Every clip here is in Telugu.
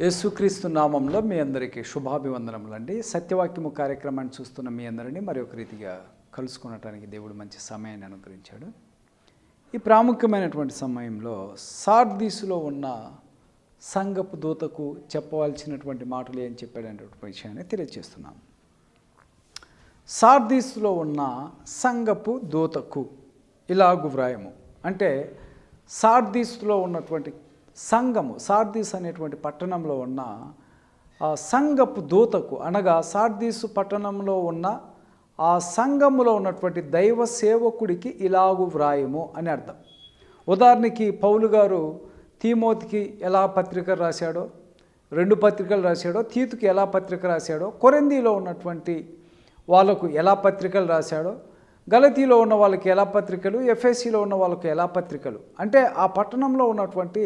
యేసుక్రీస్తు నామంలో మీ అందరికీ శుభాభివందనములండి సత్యవాక్యము కార్యక్రమాన్ని చూస్తున్న మీ అందరినీ మరి ఒక రీతిగా కలుసుకునటానికి దేవుడు మంచి సమయాన్ని అనుగ్రహించాడు. ఈ ప్రాముఖ్యమైనటువంటి సమయంలో సార్దీసులో ఉన్న సంగపు దూతకు చెప్పవలసినటువంటి మాటలు ఏం చెప్పాడనేటువంటి విషయాన్ని తెలియజేస్తున్నాం. సార్దీస్లో ఉన్న సంగపు దూతకు ఇలాగు వ్రాయము. అంటే సార్దీస్లో ఉన్నటువంటి సంఘము సార్దీస్ అనేటువంటి పట్టణంలో ఉన్న ఆ సంఘపు దూతకు అనగా సార్దీసు పట్టణంలో ఉన్న ఆ సంఘములో ఉన్నటువంటి దైవ సేవకుడికి ఇలాగు వ్రాయము అని అర్థం. ఉదాహరణకి పౌలు గారు తీమోతికి ఎలా పత్రిక రాశాడో రెండు పత్రికలు రాశాడో తీతుకి ఎలా పత్రిక రాశాడో కొరందీలో ఉన్నటువంటి వాళ్ళకు ఎలా పత్రికలు రాశాడో గలతీలో ఉన్న వాళ్ళకి ఎలా పత్రికలు ఎఫ్ఎస్సిలో ఉన్న వాళ్ళకి ఎలా పత్రికలు అంటే ఆ పట్టణంలో ఉన్నటువంటి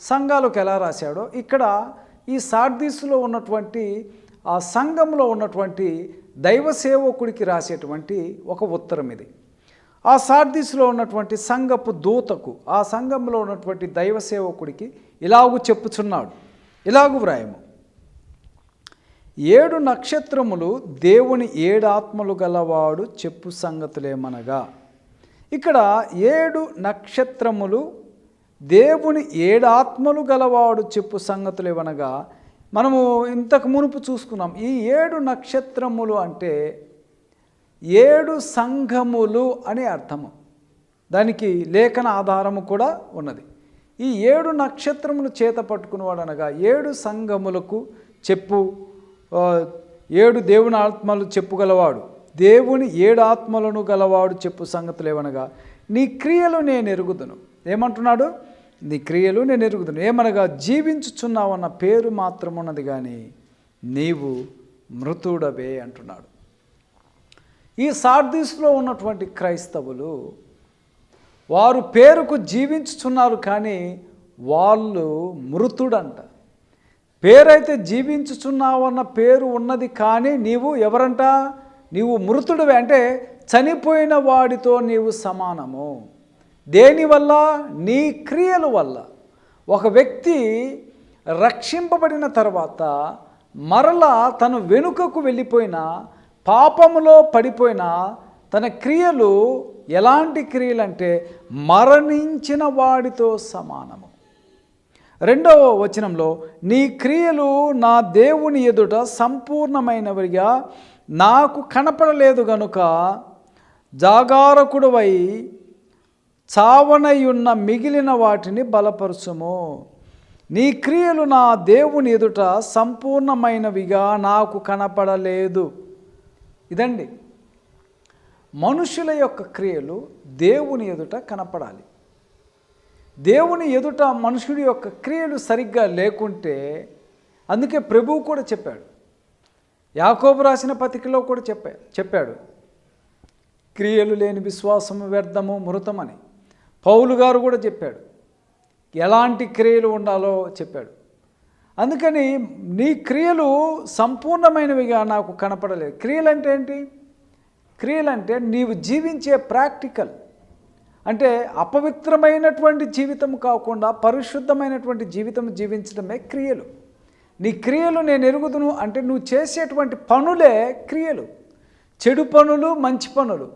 సంఘాలకు ఎలా రాశాడో ఇక్కడ ఈ సార్దీసులో ఉన్నటువంటి ఆ సంఘంలో ఉన్నటువంటి దైవ సేవకుడికి రాసేటువంటి ఒక ఉత్తరం ఇది. ఆ సార్దీసులో ఉన్నటువంటి సంఘపు దూతకు ఆ సంఘంలో ఉన్నటువంటి దైవ సేవకుడికి ఇలాగు చెప్పుచున్నాడు. ఇలాగు వ్రాయము. ఏడు నక్షత్రములు దేవుని ఏడు ఆత్మలు గలవాడు చెప్పు సంగతులేమనగా. ఇక్కడ ఏడు నక్షత్రములు దేవుని ఏడాత్మలు గలవాడు చెప్పు సంగతులు ఇవనగా మనము ఇంతకు మునుపు చూసుకున్నాం ఈ ఏడు నక్షత్రములు అంటే ఏడు సంఘములు అని అర్థము. దానికి లేఖన ఆధారము కూడా ఉన్నది. ఈ ఏడు నక్షత్రములు చేత పట్టుకునేవాడు అనగా ఏడు సంఘములకు చెప్పు ఏడు దేవుని ఆత్మలు చెప్పుగలవాడు దేవుని ఏడు ఆత్మలను గలవాడు చెప్పు సంగతులు ఏమనగా నీ క్రియలు నేను ఎరుగుదును. ఏమంటున్నాడు? నీ క్రియలు నేను ఎరుగుతున్నాను ఏమనగా జీవించుచున్నావన్న పేరు మాత్రం ఉన్నది కానీ నీవు మృతుడవే అంటున్నాడు. ఈ సార్దీస్లో ఉన్నటువంటి క్రైస్తవులు వారు పేరుకు జీవించుచున్నారు కానీ వాళ్ళు మృతుడంట. పేరైతే జీవించుచున్నావన్న పేరు ఉన్నది కానీ నీవు ఎవరంట? నీవు మృతుడివే. అంటే చనిపోయిన వాడితో నీవు సమానము. దేనివల్ల నీ క్రియల వల్ల. ఒక వ్యక్తి రక్షింపబడిన తర్వాత మరలా తను వెనుకకు వెళ్ళిపోయిన పాపములో పడిపోయిన తన క్రియలు ఎలాంటి క్రియలు అంటే మరణించిన వాడితో సమానము. రెండవ వచనంలో నీ క్రియలు నా దేవుని ఎదుట సంపూర్ణమైనవిగా నాకు కనపడలేదు గనుక జాగారకుడువై చావనయున్న మిగిలిన వాటిని బలపరుచుము. నీ క్రియలు నా దేవుని ఎదుట సంపూర్ణమైనవిగా నాకు కనపడలేదు. ఇదండి. మనుషుల యొక్క క్రియలు దేవుని ఎదుట కనపడాలి. దేవుని ఎదుట మనుషుడి యొక్క క్రియలు సరిగ్గా లేకుంటే అందుకే ప్రభువు కూడా చెప్పాడు. యాకోబు రాసిన పత్రికలో కూడా చెప్పా చెప్పాడు. క్రియలు లేని విశ్వాసము వ్యర్థము మృతమని. పౌలు గారు కూడా చెప్పాడు ఎలాంటి క్రియలు ఉండాలో చెప్పాడు. అందుకని నీ క్రియలు సంపూర్ణమైనవిగా నాకు కనపడలేదు. క్రియలు అంటే ఏంటి? క్రియలు అంటే నీవు జీవించే ప్రాక్టికల్ అంటే అపవిత్రమైనటువంటి జీవితం కాకుండా పరిశుద్ధమైనటువంటి జీవితం జీవించడమే క్రియలు. నీ క్రియలు నేను ఎరుగుదును అంటే నువ్వు చేసేటువంటి పనులే క్రియలు. చెడు పనులు మంచి పనులు.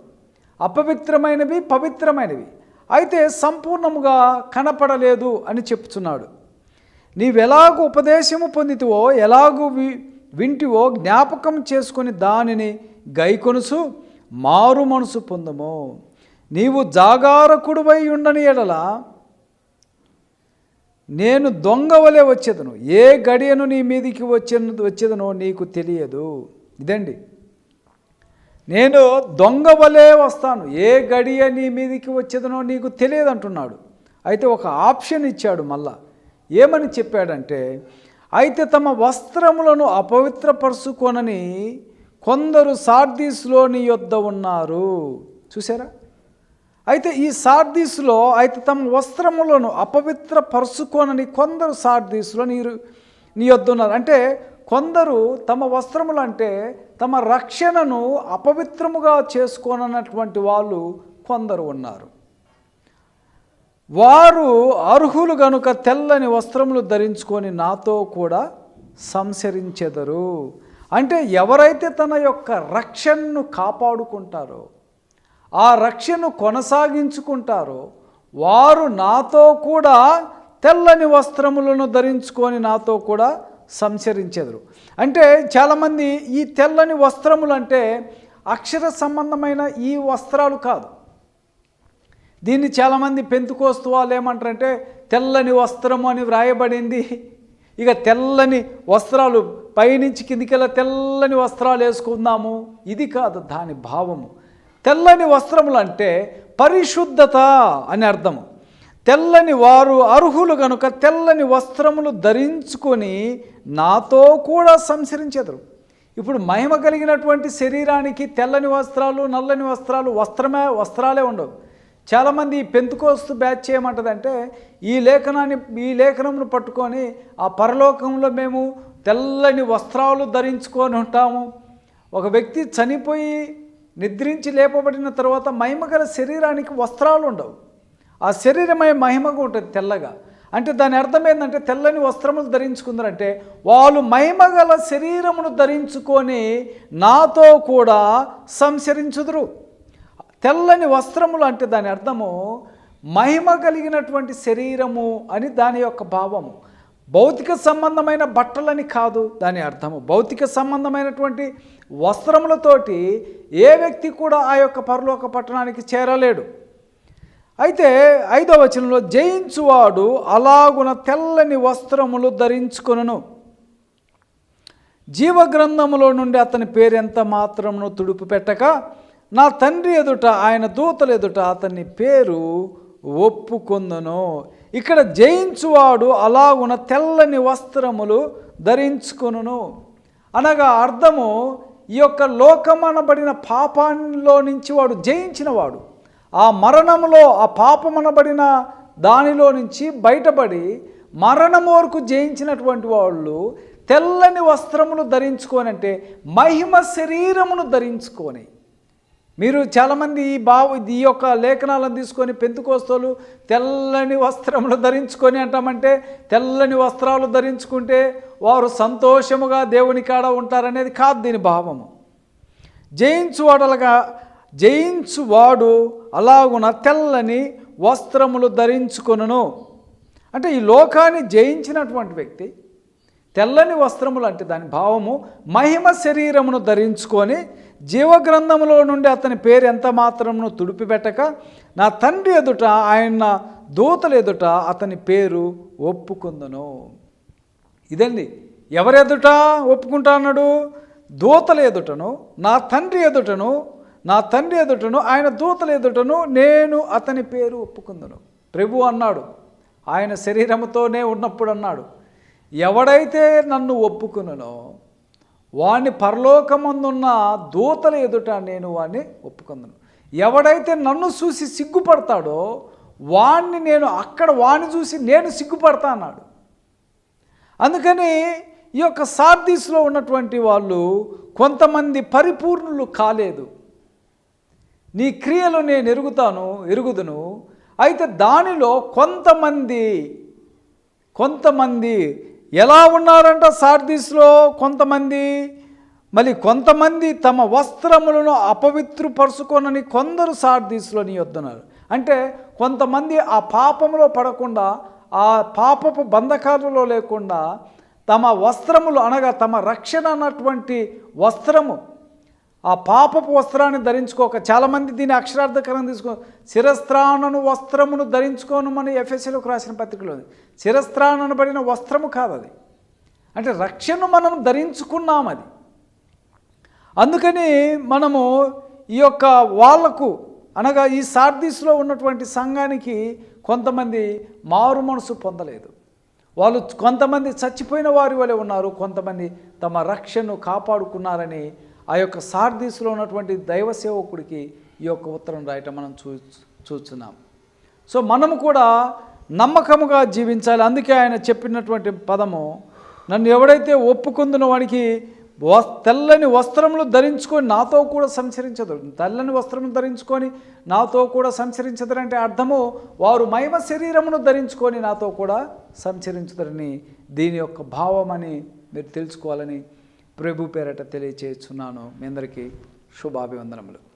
అపవిత్రమైనవి పవిత్రమైనవి. అయితే సంపూర్ణముగా కనపడలేదు అని చెప్తున్నాడు నీవెలాగూ ఉపదేశము పొందితివో ఎలాగూ వి వింటివో జ్ఞాపకం చేసుకొని దానిని గైకొనుసు మారు మనసు పొందము. నీవు జాగారకుడువై ఉండని ఎడల నేను దొంగ వలె వచ్చేదను. ఏ గడియను నీ మీదికి వచ్చే వచ్చేదనో నీకు తెలియదు. ఇదండి. నేను దొంగ వలె వస్తాను. ఏ గడియ నీ మీదికి వచ్చేదనో నీకు తెలియదు అంటున్నాడు అయితే ఒక ఆప్షన్ ఇచ్చాడు మళ్ళా ఏమని చెప్పాడంటే అయితే తమ వస్త్రములను అపవిత్రపరుచుకొనని కొందరు సార్దీస్లోని యొద్ద ఉన్నారు. చూసారా అయితే ఈ సార్దీస్లో అయితే తమ వస్త్రములను అపవిత్ర పరుచుకోనని కొందరు సార్దీస్లో నీరు నీ యొద్ద ఉన్నారు. అంటే కొందరు తమ వస్త్రములు అంటే తమ రక్షణను అపవిత్రముగా చేసుకోనన్నటువంటి వాళ్ళు కొందరు ఉన్నారు. వారు అర్హులు గనుక తెల్లని వస్త్రములు ధరించుకొని నాతో కూడా సంసరించెదరు అంటే ఎవరైతే తన యొక్క రక్షణను కాపాడుకుంటారో ఆ రక్షణను కొనసాగించుకుంటారో వారు నాతో కూడా తెల్లని వస్త్రములను ధరించుకొని నాతో కూడా సంచరించెదరు. అంటే చాలామంది ఈ తెల్లని వస్త్రములు అంటే అక్షర సంబంధమైన ఈ వస్త్రాలు కాదు. దీన్ని చాలామంది పెంతుకోస్తు వాళ్ళు ఏమంటారంటే తెల్లని వస్త్రము అని వ్రాయబడింది. ఇక తెల్లని వస్త్రాలు పైనుంచి కిందికెళ్ళ తెల్లని వస్త్రాలు వేసుకుందాము. ఇది కాదు దాని భావము. తెల్లని వస్త్రములు అంటే పరిశుద్ధత అని అర్థము. తెల్లని వారు అర్హులు గనుక తెల్లని వస్త్రములు ధరించుకొని నాతో కూడా సంచరించెదరు. ఇప్పుడు మహిమ కలిగినటువంటి శరీరానికి తెల్లని వస్త్రాలు నల్లని వస్త్రాలు వస్త్రమే వస్త్రాలే ఉండవు. చాలామంది ఈ పెంతుకోస్తు బ్యాచ్ చేయమంటదంటే ఈ లేఖనాన్ని ఈ లేఖనమును పట్టుకొని ఆ పరలోకంలో మేము తెల్లని వస్త్రాలు ధరించుకొని ఉంటాము. ఒక వ్యక్తి చనిపోయి నిద్రించి లేపబడిన తర్వాత మహిమగల శరీరానికి వస్త్రాలు ఉండవు. ఆ శరీరమే మహిమగా ఉంటుంది తెల్లగా. అంటే దాని అర్థం ఏంటంటే తెల్లని వస్త్రములు ధరించుకుందరంటే వాళ్ళు మహిమగల శరీరమును ధరించుకొని నాతో కూడా సంచరించుదురు. తెల్లని వస్త్రములు అంటే దాని అర్థము మహిమ కలిగినటువంటి శరీరము అని దాని యొక్క భావము. భౌతిక సంబంధమైన బట్టలని కాదు దాని అర్థము. భౌతిక సంబంధమైనటువంటి వస్త్రములతోటి ఏ వ్యక్తి కూడా ఆ యొక్క పరలోక పట్టణానికి చేరలేడు. అయితే ఐదవ వచనంలో జయించువాడు అలాగున తెల్లని వస్త్రములు ధరించుకొనును. జీవగ్రంథములో నుండి అతని పేరు ఎంత మాత్రమును తుడుపు పెట్టక నా తండ్రి ఎదుట ఆయన దూతలు ఎదుట అతని పేరు ఒప్పుకొందను. ఇక్కడ జయించువాడు అలాగున తెల్లని వస్త్రములు ధరించుకొనును. అనగా అర్థము ఈ యొక్క లోకమనబడిన పాపాల్లో నుంచి వాడు జయించినవాడు. ఆ మరణములో ఆ పాపమనబడిన దానిలో నుంచి బయటపడి మరణము వరకు జయించినటువంటి వాళ్ళు తెల్లని వస్త్రములు ధరించుకొని అంటే మహిమ శరీరమును ధరించుకొని. మీరు చాలామంది ఈ బావు ఈ యొక్క లేఖనాలను తీసుకొని పెంతుకోస్తలు తెల్లని వస్త్రములు ధరించుకొని అంటామంటే తెల్లని వస్త్రాలు ధరించుకుంటే వారు సంతోషముగా దేవుని కాడ ఉంటారనేది కాదు దీని భావము. జయించువాడలుగా జయించువాడు అలాగున తెల్లని వస్త్రములు ధరించుకొనును. అంటే ఈ లోకాన్ని జయించినటువంటి వ్యక్తి తెల్లని వస్త్రములు అంటే దాని భావము మహిమ శరీరమును ధరించుకొని జీవగ్రంథములో నుండి అతని పేరు ఎంత మాత్రమును తుడిపిపెట్టక నా తండ్రి ఎదుట ఆయన దూతల ఎదుట అతని పేరు ఒప్పుకుందను. ఇదండి ఎవరెదుట ఒప్పుకుంటా అన్నాడు? దూతల ఎదుటను నా తండ్రి ఎదుటను నా తండ్రి ఎదుటను ఆయన దూతల ఎదుటను నేను అతని పేరు ఒప్పుకుందును. ప్రభు అన్నాడు. ఆయన శరీరముతోనే ఉన్నప్పుడు అన్నాడు ఎవడైతే నన్ను ఒప్పుకునునో వాణ్ణి పరలోకమందున్న దూతల ఎదుట నేను వాణ్ణి ఒప్పుకుందును. ఎవడైతే నన్ను చూసి సిగ్గుపడతాడో వాణ్ణి నేను అక్కడ వాణ్ణి చూసి నేను సిగ్గుపడతా అన్నాడు. అందుకని ఈ యొక్క సార్దీస్లో ఉన్నటువంటి వాళ్ళు కొంతమంది పరిపూర్ణులు కాలేదు. నీ క్రియలు నేను ఎరుగుతాను ఎరుగుదును. అయితే దానిలో కొంతమంది కొంతమంది ఎలా ఉన్నారంట సార్దీస్లో? కొంతమంది మళ్ళీ కొంతమంది తమ వస్త్రములను అపవిత్రపరుచుకొనని కొందరు సార్దీస్లో నీ వద్దన్నారు అంటే కొంతమంది ఆ పాపములో పడకుండా ఆ పాపపు బంధకాలలో లేకుండా తమ వస్త్రములు అనగా తమ రక్షణ అన్నటువంటి వస్త్రము ఆ పాపపు వస్త్రాన్ని ధరించుకోక చాలామంది దీని అక్షరార్థకరం తీసుకో శిరస్త్రాణను వస్త్రమును ధరించుకోనమని ఎఫ్ఎస్సీలోకి రాసిన పత్రికలో ఉంది. శిరస్త్రాణను పడిన వస్త్రము కాదు అది అంటే రక్షణను మనం ధరించుకున్నాం అది. అందుకని మనము ఈ యొక్క వాళ్ళకు అనగా ఈ సార్దీస్లో ఉన్నటువంటి సంఘానికి కొంతమంది మారు మనసు పొందలేదు. వాళ్ళు కొంతమంది చచ్చిపోయిన వారి వలె ఉన్నారు కొంతమంది తమ రక్షణను కాపాడుకున్నారని ఆ యొక్క సార్దీసులో ఉన్నటువంటి దైవ సేవకుడికి ఈ యొక్క ఉత్తరం రాయటం మనం చూ చూస్తున్నాం. సో మనము కూడా నమ్మకముగా జీవించాలి. అందుకే ఆయన చెప్పినటువంటి పదము నన్ను ఎవడైతే ఒప్పుకుందిన వాడికి తెల్లని వస్త్రములు ధరించుకొని నాతో కూడా సంచరించదు. తెల్లని వస్త్రములు ధరించుకొని నాతో కూడా సంచరించదరంటే అర్థము వారు మహిమ శరీరమును ధరించుకొని నాతో కూడా సంచరించదరని దీని యొక్క భావమని మీరు తెలుసుకోవాలని ప్రభు పేరట తెలియచేస్తున్నాను. మీ అందరికీ శుభాభివందనములు.